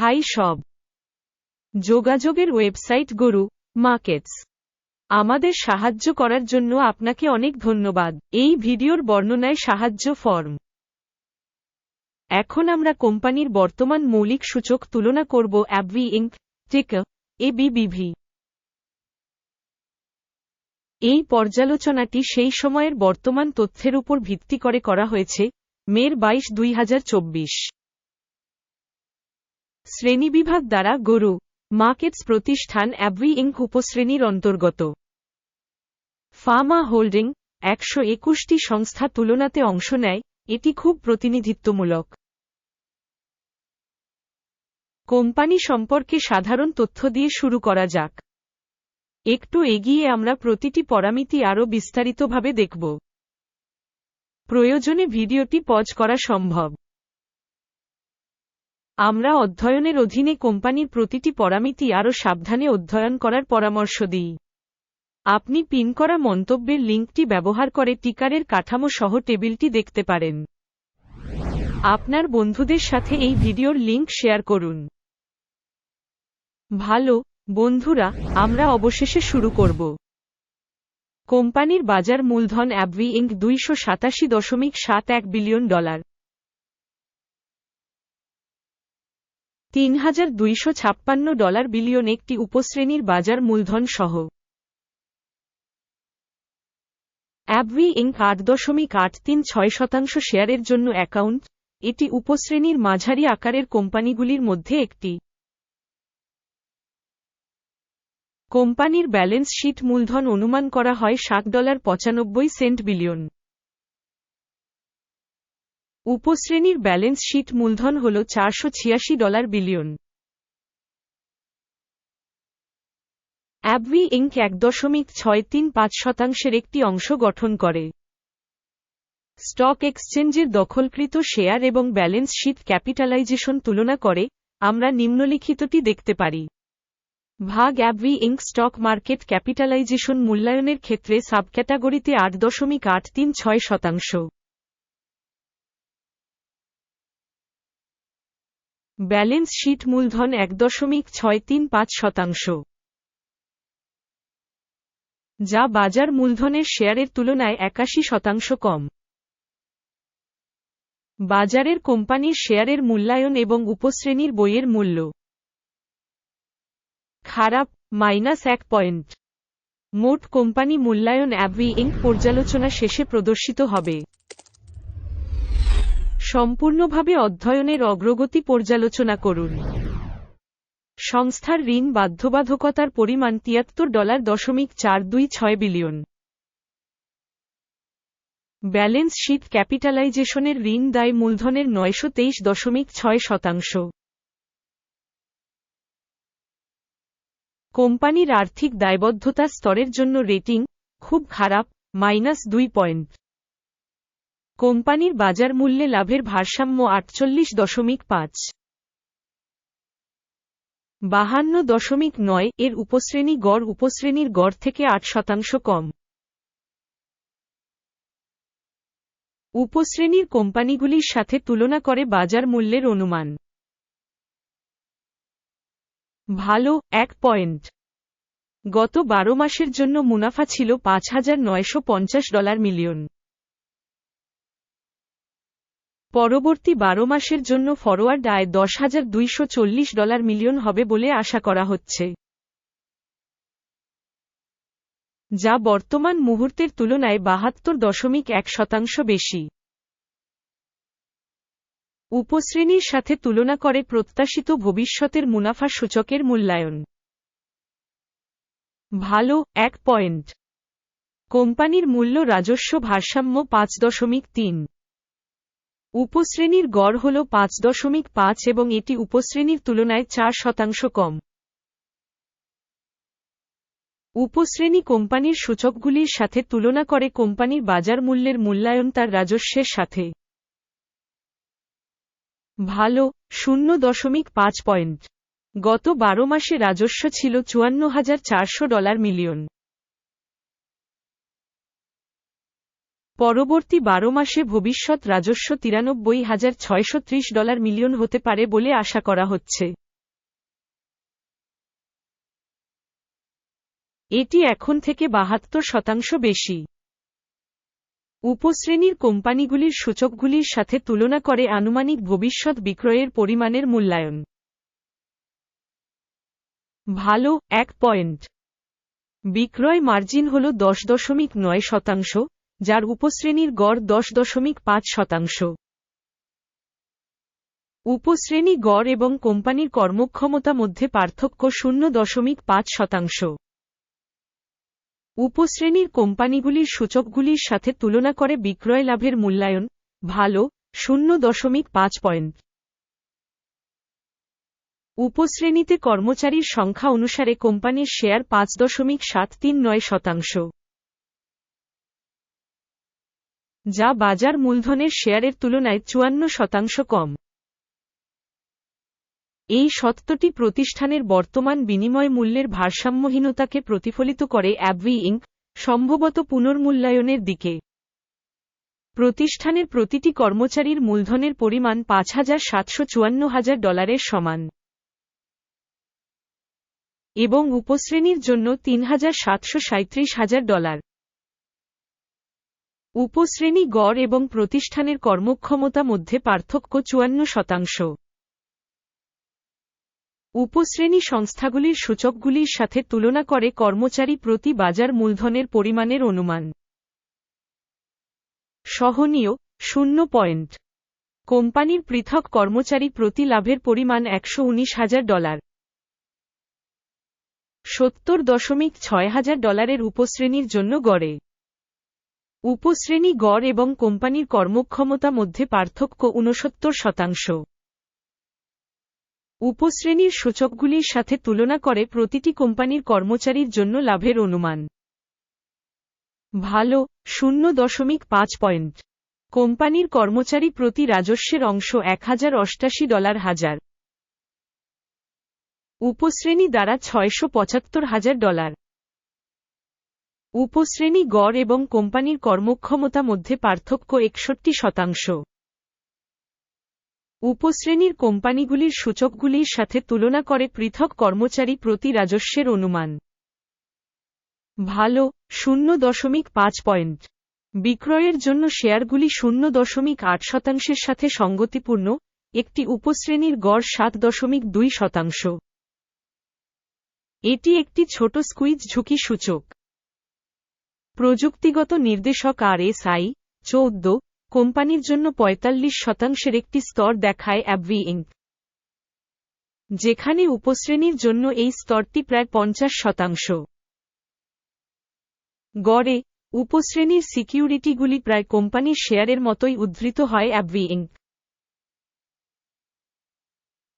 High সব। যোগাযোগের website গরু, মার্কেটস। আমাদের সাহায্য করার জন্য আপনাকে অনেক ধন্যবাদ। এই ভিডিওর বর্ণনায় সাহায্য ফর্ম। এখন আমরা কোম্পানির বর্তমান মৌলিক সূচক তুলনা করব অ্যাবভি ইঙ্ক, টেক এবিবিভি এই পর্যালোচনাটি সেই সময়ের বর্তমান তথ্যের উপর ভিত্তি করে করা হয়েছে, মের বাইশ দুই শ্রেণীবিভাগ দ্বারা গরু, মার্কেটস প্রতিষ্ঠান অ্যাবভি ইঙ্ক উপশ্রেণীর অন্তর্গত। ফার্মা হোল্ডিং একশো একুশটি সংস্থা তুলনাতে অংশ নেয়, এটি খুব প্রতিনিধিত্বমূলক। কোম্পানি সম্পর্কে সাধারণ তথ্য দিয়ে শুরু করা যাক। একটু এগিয়ে আমরা প্রতিটি পরামিতি আরও বিস্তারিতভাবে দেখব। প্রয়োজনে ভিডিওটি পজ করা সম্ভব। আমরা অধ্যয়নের অধীনে কোম্পানির প্রতিটি পরামিতি আরও সাবধানে অধ্যয়ন করার পরামর্শ দিই। আপনি পিন করা মন্তব্যের লিঙ্কটি ব্যবহার করে টিকারের কাঠামো সহ টেবিলটি দেখতে পারেন। আপনার বন্ধুদের সাথে এই ভিডিওর লিঙ্ক শেয়ার করুন। ভালো, বন্ধুরা, আমরা অবশেষে শুরু করব। কোম্পানির বাজার মূলধন অ্যাবভি ইঙ্ক দুইশো সাতাশি দশমিক সাত এক বিলিয়ন ডলার। তিন হাজার দুইশো ছাপ্পান্ন ডলার বিলিয়ন একটি উপশ্রেণীর বাজার মূলধন সহ। অ্যাবভি ইঙ্ক আট দশমিক আট তিন ছয় শতাংশ শেয়ারের জন্য অ্যাকাউন্ট। এটি উপশ্রেণীর মাঝারি আকারের কোম্পানিগুলির মধ্যে একটি। কোম্পানির ব্যালেন্স শিট মূলধন অনুমান করা হয় সাত ডলার পঁচানব্বই সেন্ট বিলিয়ন। উপশ্রেণীর ব্যালেন্স শীট মূলধন হল চারশো ছিয়াশি ডলার বিলিয়ন। অ্যাবভি ইঙ্ক এক দশমিক ছয় তিন পাঁচ শতাংশের একটি অংশ গঠন করে। স্টক এক্সচেঞ্জের দখলকৃত শেয়ার এবং ব্যালেন্স শীট ক্যাপিটালাইজেশন তুলনা করে আমরা নিম্নলিখিতটি দেখতে পারি। ভাগ AbbVie Inc stock market capitalization মূল্যায়নের ক্ষেত্রে সাবক্যাটাগরিতে আট দশমিক আট তিন ছয় শতাংশ। ব্যালেন্স শীট মূলধন এক দশমিক ছয় তিন পাঁচ শতাংশ। যা বাজার মূলধনের শেয়ারের তুলনায় একাশি শতাংশ কম। বাজারের কোম্পানির শেয়ারের মূল্যায়ন এবং উপশ্রেণীর বইয়ের মূল্য। খারাপ, মাইনাস এক পয়েন্ট। মোট কোম্পানি মূল্যায়ন অ্যাবভি ইঙ্ক পর্যালোচনা শেষে প্রদর্শিত হবে। সম্পূর্ণভাবে অধ্যয়নের অগ্রগতি পর্যালোচনা করুন। সংস্থার ঋণ বাধ্যবাধকতার পরিমাণ তিয়াত্তর ডলার দশমিক চার দুই ছয় বিলিয়ন। ব্যালেন্স শিট ক্যাপিটালাইজেশনের ঋণ দায় মূলধনের নয়শো তেইশ দশমিক ছয় শতাংশ। কোম্পানির আর্থিক দায়বদ্ধতা স্তরের জন্য রেটিং খুব খারাপ, মাইনাস দুই পয়েন্ট। কোম্পানির বাজার মূল্যে লাভের ভারসাম্য আটচল্লিশ দশমিক পাঁচ। বাহান্ন দশমিক নয় এর উপশ্রেণী গড় উপশ্রেণীর গড় থেকে আট শতাংশ কম। উপশ্রেণীর কোম্পানিগুলির সাথে তুলনা করে বাজার মূল্যের অনুমান। ভালো, এক পয়েন্ট। গত বারো মাসের জন্য মুনাফা ছিল পাঁচ হাজার নয়শো পঞ্চাশ ডলার মিলিয়ন। পরবর্তী বারো মাসের জন্য ফরওয়ার্ড আয় দশ হাজার দুইশো চল্লিশ ডলার মিলিয়ন হবে বলে আশা করা হচ্ছে। যা বর্তমান মুহূর্তের তুলনায় বাহাত্তর দশমিক এক শতাংশ বেশি। উপশ্রেণীর সাথে তুলনা করে প্রত্যাশিত ভবিষ্যতের মুনাফা সূচকের মূল্যায়ন। ভালো, এক পয়েন্ট। কোম্পানির মূল্য রাজস্ব ভারসাম্য পাঁচ দশমিক তিন। উপশ্রেণীর গড় হল পাঁচ দশমিক পাঁচ এবং এটি উপশ্রেণীর তুলনায় চার শতাংশ কম। উপশ্রেণী কোম্পানির সূচকগুলির সাথে তুলনা করে কোম্পানির বাজার মূল্যের মূল্যায়ন তার রাজস্বের সাথে। ভালো, শূন্য দশমিক পাঁচ পয়েন্ট। গত বারো মাসে রাজস্ব ছিল চুয়ান্ন হাজার চারশো ডলার মিলিয়ন। পরবর্তী বারো মাসে ভবিষ্যৎ রাজস্ব তিরানব্বই হাজার ছয়শো ডলার মিলিয়ন হতে পারে বলে আশা করা হচ্ছে। এটি এখন থেকে বাহাত্তর শতাংশ বেশি। উপশ্রেণীর কোম্পানিগুলির সূচকগুলির সাথে তুলনা করে আনুমানিক ভবিষ্যৎ বিক্রয়ের পরিমাণের মূল্যায়ন। ভালো, এক পয়েন্ট। বিক্রয় মার্জিন হল দশ দশমিক নয় শতাংশ। যার উপশ্রেণীর গড় দশ দশমিক পাঁচ শতাংশ। উপশ্রেণী গড় এবং কোম্পানির কর্মক্ষমতা মধ্যে পার্থক্য শূন্য দশমিক পাঁচ শতাংশ। উপশ্রেণীর কোম্পানিগুলির সূচকগুলির সাথে তুলনা করে বিক্রয় লাভের মূল্যায়ন ভালো, শূন্য দশমিক পাঁচ পয়েন্ট। উপশ্রেণীতে কর্মচারীর সংখ্যা অনুসারে কোম্পানির শেয়ার পাঁচ দশমিক সাত তিন নয় শতাংশ। যা বাজার মূলধনের শেয়ারের তুলনায় চুয়ান্ন শতাংশ কম। এই সত্যটি প্রতিষ্ঠানের বর্তমান বিনিময় মূল্যের ভারসাম্যহীনতাকে প্রতিফলিত করে অ্যাবভি ইঙ্ক সম্ভবত পুনর্মূল্যায়নের দিকে। প্রতিষ্ঠানের প্রতিটি কর্মচারীর মূলধনের পরিমাণ পাঁচ হাজার সাতশো চুয়ান্ন হাজার ডলারের সমান। এবং উপশ্রেণীর জন্য তিন হাজার সাতশো সাঁত্রিশ হাজার ডলার। উপশ্রেণী গড় এবং প্রতিষ্ঠানের কর্মক্ষমতা মধ্যে পার্থক্য চুয়ান্ন শতাংশ। উপশ্রেণী সংস্থাগুলির সূচকগুলির সাথে তুলনা করে কর্মচারী প্রতি বাজার মূলধনের পরিমাণের অনুমান। সহনীয়, শূন্য পয়েন্ট। কোম্পানির পৃথক কর্মচারী প্রতি লাভের পরিমাণ একশো হাজার ডলার। সত্তর দশমিক ছয় হাজার ডলারের উপশ্রেণীর জন্য গড়ে। উপশ্রেণী গড় এবং কোম্পানির কর্মক্ষমতা মধ্যে পার্থক্য ঊনসত্তর শতাংশ। উপশ্রেণীর সূচকগুলির সাথে তুলনা করে প্রতিটি কোম্পানির কর্মচারীর জন্য লাভের অনুমান। ভালো, শূন্য দশমিক পাঁচ পয়েন্ট। কোম্পানির কর্মচারী প্রতি রাজস্বের অংশ এক হাজার অষ্টাশি ডলার হাজার। উপশ্রেণী দ্বারা ছয়শো পঁচাত্তর হাজার ডলার। উপশ্রেণী গড় এবং কোম্পানির কর্মক্ষমতা মধ্যে পার্থক্য একষট্টি শতাংশ। উপশ্রেণীর কোম্পানিগুলির সূচকগুলির সাথে তুলনা করে পৃথক কর্মচারী প্রতি রাজস্বের অনুমান। ভালো, শূন্য দশমিক পাঁচ পয়েন্ট। বিক্রয়ের জন্য শেয়ারগুলি শূন্য দশমিক আট শতাংশের সাথে সঙ্গতিপূর্ণ, একটি উপশ্রেণীর গড় সাত দশমিক দুই শতাংশ। এটি একটি ছোট স্কুইজ ঝুঁকি সূচক। প্রযুক্তিগত নির্দেশক আর এস আই চৌদ্দ, কোম্পানির জন্য ৪৫ শতাংশের একটি স্তর দেখায় অ্যাবভি ইঙ্ক যেখানে উপশ্রেণীর জন্য এই স্তরটি প্রায় পঞ্চাশ শতাংশ। গড়ে, উপশ্রেণীর সিকিউরিটিগুলি প্রায় কোম্পানির শেয়ারের মতোই উদ্ধৃত হয় অ্যাবভি ইঙ্ক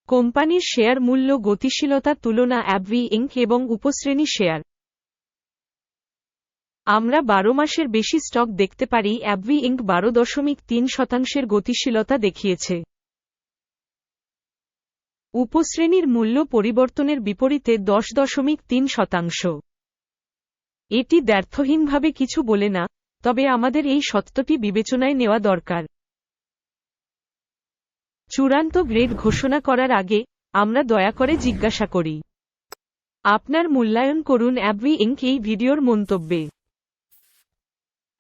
কোম্পানির শেয়ার মূল্য গতিশীলতা তুলনা অ্যাবভি ইঙ্ক এবং উপশ্রেণী শেয়ার। আমরা বারো মাসের বেশি স্টক দেখতে পারি, অ্যাবভি ইঙ্ক বারো দশমিক তিন শতাংশের গতিশীলতা দেখিয়েছে। উপশ্রেণীর মূল্য পরিবর্তনের বিপরীতে দশ দশমিক তিন শতাংশ। এটি দ্ব্যর্থহীনভাবে কিছু বলে না, তবে আমাদের এই সত্যটি বিবেচনায় নেওয়া দরকার। চূড়ান্ত গ্রেড ঘোষণা করার আগে আমরা দয়া করে জিজ্ঞাসা করি। আপনার মূল্যায়ন করুন অ্যাবভি ইঙ্ক এই ভিডিওর মন্তব্যে।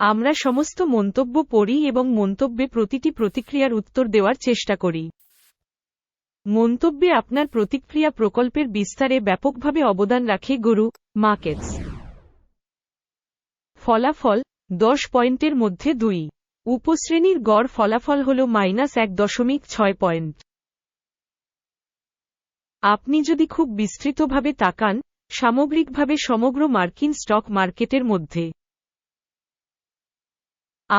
আমরা সমস্ত মন্তব্য পড়ি এবং মন্তব্যে প্রতিটি প্রতিক্রিয়ার উত্তর দেওয়ার চেষ্টা করি। মন্তব্যে আপনার প্রতিক্রিয়া প্রকল্পের বিস্তারে ব্যাপকভাবে অবদান রাখে গরু মার্কেটস ফলাফল দশ পয়েন্টের মধ্যে দুই। উপশ্রেণীর গড় ফলাফল হল মাইনাস এক দশমিক ছয় পয়েন্ট। আপনি যদি খুব বিস্তৃতভাবে তাকান, সামগ্রিকভাবে সমগ্র মার্কিন স্টক মার্কেটের মধ্যে।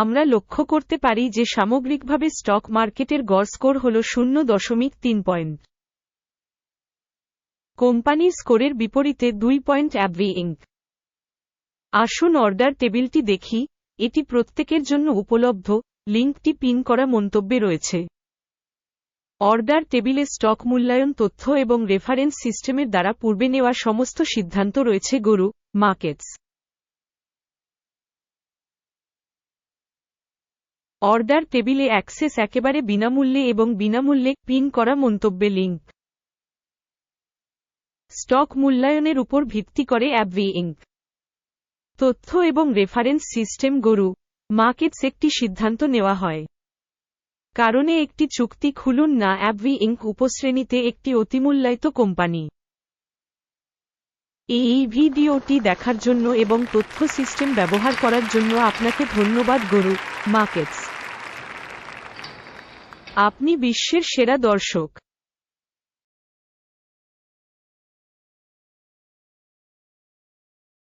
আমরা লক্ষ্য করতে পারি যে সামগ্রিকভাবে স্টক মার্কেটের গড় স্কোর হল শূন্য দশমিক তিন পয়েন্ট। কোম্পানির স্কোরের বিপরীতে দুই পয়েন্ট অ্যাবভি ইঙ্ক। আসুন অর্ডার টেবিলটি দেখি, এটি প্রত্যেকের জন্য উপলব্ধ, লিঙ্কটি পিন করা মন্তব্যে রয়েছে। অর্ডার টেবিলে স্টক মূল্যায়ন তথ্য এবং রেফারেন্স সিস্টেমের দ্বারা পূর্বে নেওয়া সমস্ত সিদ্ধান্ত রয়েছে, গরু, মার্কেটস। অর্ডার টেবিলে অ্যাক্সেস একেবারে বিনামূল্যে এবং বিনামূল্যে পিন করা মন্তব্যে লিঙ্ক। স্টক মূল্যায়নের উপর ভিত্তি করে অ্যাবভি ইঙ্ক। তথ্য এবং রেফারেন্স সিস্টেম গরু, মার্কেটস একটি সিদ্ধান্ত নেওয়া হয়। কারণে একটি চুক্তি খুলুন না অ্যাবভি ইঙ্ক উপশ্রেণীতে একটি অতিমূল্যায়িত কোম্পানি। এই ভিডিওটি দেখার জন্য এবং তথ্য সিস্টেম ব্যবহার করার জন্য আপনাকে ধন্যবাদ গরু, মার্কেটস। আপনি বিশ্বের সেরা দর্শক।